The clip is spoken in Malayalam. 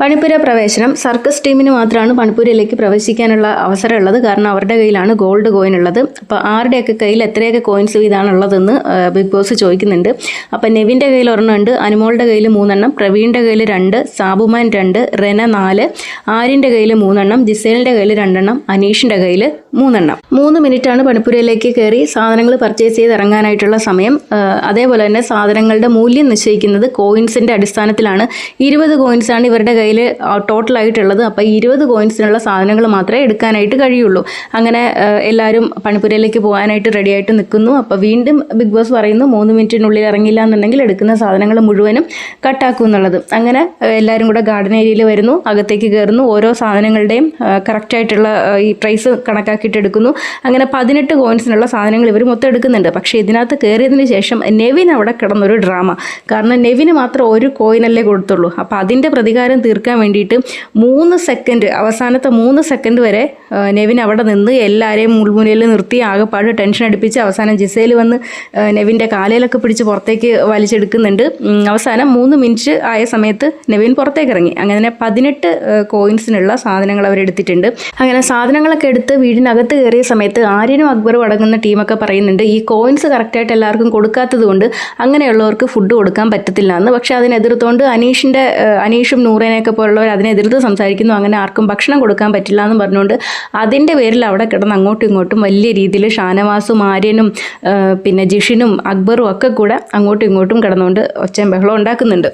പണിപ്പുര പ്രവേശനം. സർക്കസ് ടീമിന് മാത്രമാണ് പണിപ്പുരയിലേക്ക് പ്രവേശിക്കാനുള്ള അവസരമുള്ളത്. കാരണം അവരുടെ കയ്യിലാണ് ഗോൾഡ് കോയിൻ ഉള്ളത്. അപ്പോൾ ആരുടെയൊക്കെ കയ്യിൽ എത്രയൊക്കെ കോയിൻസ് ഇതാണുള്ളതെന്ന് ബിഗ് ബോസ് ചോദിക്കുന്നുണ്ട്. അപ്പോൾ നെവിന്റെ കയ്യിൽ ഒരെണ്ണം ഉണ്ട് അനുമോളുടെ കയ്യിൽ മൂന്നെണ്ണം. പ്രവീണിന്റെ കയ്യിൽ രണ്ട്. സാബുമാൻ രണ്ട്. റെന നാല്. ആര്യന്റെ കയ്യിൽ മൂന്നെണ്ണം. ജിസേലിന്റെ കയ്യിൽ രണ്ടെണ്ണം. അനീഷിന്റെ കയ്യിൽ മൂന്നെണ്ണം. മൂന്ന് മിനിറ്റാണ് പണിപ്പുരയിലേക്ക് കയറി സാധനങ്ങൾ പർച്ചേസ് ചെയ്ത് ഇറങ്ങാനായിട്ടുള്ള സമയം. അതേപോലെ തന്നെ സാധനങ്ങളുടെ മൂല്യം നിശ്ചയിക്കുന്നത് കോയിൻസിന്റെ അടിസ്ഥാനത്തിലാണ്. ഇരുപത് കോയിൻസാണ് ഇവരുടെ കയ്യിൽ ടോട്ടലായിട്ടുള്ളത് അപ്പോൾ ഇരുപത് കോയിൻസിനുള്ള സാധനങ്ങൾ മാത്രമേ എടുക്കാനായിട്ട് കഴിയുള്ളൂ. അങ്ങനെ എല്ലാവരും പണിപ്പുരയിലേക്ക് പോകാനായിട്ട് റെഡിയായിട്ട് നിൽക്കുന്നു. അപ്പോൾ വീണ്ടും ബിഗ് ബോസ് പറയുന്നു മൂന്ന് മിനിറ്റിനുള്ളിൽ ഇറങ്ങില്ല എന്നുണ്ടെങ്കിൽ എടുക്കുന്ന സാധനങ്ങൾ മുഴുവനും കട്ടാക്കും എന്നുള്ളത്. അങ്ങനെ എല്ലാവരും കൂടെ ഗാർഡൻ ഏരിയയിൽ വരുന്നു അകത്തേക്ക് കയറുന്നു ഓരോ സാധനങ്ങളുടെയും കറക്റ്റായിട്ടുള്ള ഈ പ്രൈസ് കണക്കാക്കിയിട്ട് എടുക്കുന്നു. അങ്ങനെ പതിനെട്ട് കോയിൻസിനുള്ള സാധനങ്ങൾ ഇവർ മൊത്തം എടുക്കുന്നുണ്ട്. പക്ഷേ ഇതിനകത്ത് കയറിയതിന് ശേഷം നെവിൻ അവിടെ കിടന്നൊരു ഡ്രാമ കാരണം നെവിന് മാത്രം ഒരു കോയിനല്ലേ കൊടുത്തുള്ളൂ. അപ്പോൾ അതിന്റെ പ്രതികാരം തീർക്കാൻ വേണ്ടിയിട്ട് മൂന്ന് സെക്കൻഡ് അവസാനത്തെ മൂന്ന് സെക്കൻഡ് വരെ നെവിൻ അവിടെ നിന്ന് എല്ലാവരെയും മുൾമുനയിൽ നിർത്തി ആകെപ്പാട് ടെൻഷൻ അടുപ്പിച്ച് അവസാനം ജിസയിൽ വന്ന് നെവിന്റെ കാലയിലൊക്കെ പിടിച്ച് പുറത്തേക്ക് വലിച്ചെടുക്കുന്നുണ്ട്. അവസാനം മൂന്ന് മിനിറ്റ് ആയ സമയത്ത് നെവിൻ പുറത്തേക്ക് ഇറങ്ങി. അങ്ങനെ പതിനെട്ട് കോയിൻസിനുള്ള സാധനങ്ങൾ അവരെടുത്തിട്ടുണ്ട് അങ്ങനെ സാധനങ്ങളൊക്കെ എടുത്ത് വീടിനകത്ത് കയറിയ സമയത്ത് ആര്യനും അക്ബറും അടങ്ങുന്ന ടീമൊക്കെ പറയുന്നുണ്ട് ഈ കോയിൻസ് കറക്റ്റായിട്ട് എല്ലാവർക്കും കൊടുക്കാത്തത് കൊണ്ട് അങ്ങനെയുള്ളവർക്ക് ഫുഡ് കൊടുക്കാൻ പറ്റത്തില്ല എന്ന്. പക്ഷേ അതിനെതിർത്തുകൊണ്ട് അനീഷിന്റെ അനീഷും അനീഷും നൂറേനെയൊക്കെ പോലുള്ളവർ അതിനെതിർത്ത് സംസാരിക്കുന്നു. അങ്ങനെ ആർക്കും ഭക്ഷണം കൊടുക്കാൻ പറ്റില്ല എന്ന് പറഞ്ഞുകൊണ്ട് അതിന്റെ പേരിൽ അവിടെ കിടന്ന് അങ്ങോട്ടും ഇങ്ങോട്ടും വലിയ രീതിയിൽ ഷാനവാസും ആര്യനും പിന്നെ ജിഷിനും അക്ബറും ഒക്കെ കൂടെ അങ്ങോട്ടും ഇങ്ങോട്ടും കിടന്നുകൊണ്ട് ഒച്ചയും ബഹളം ഉണ്ടാക്കുന്നുണ്ട്.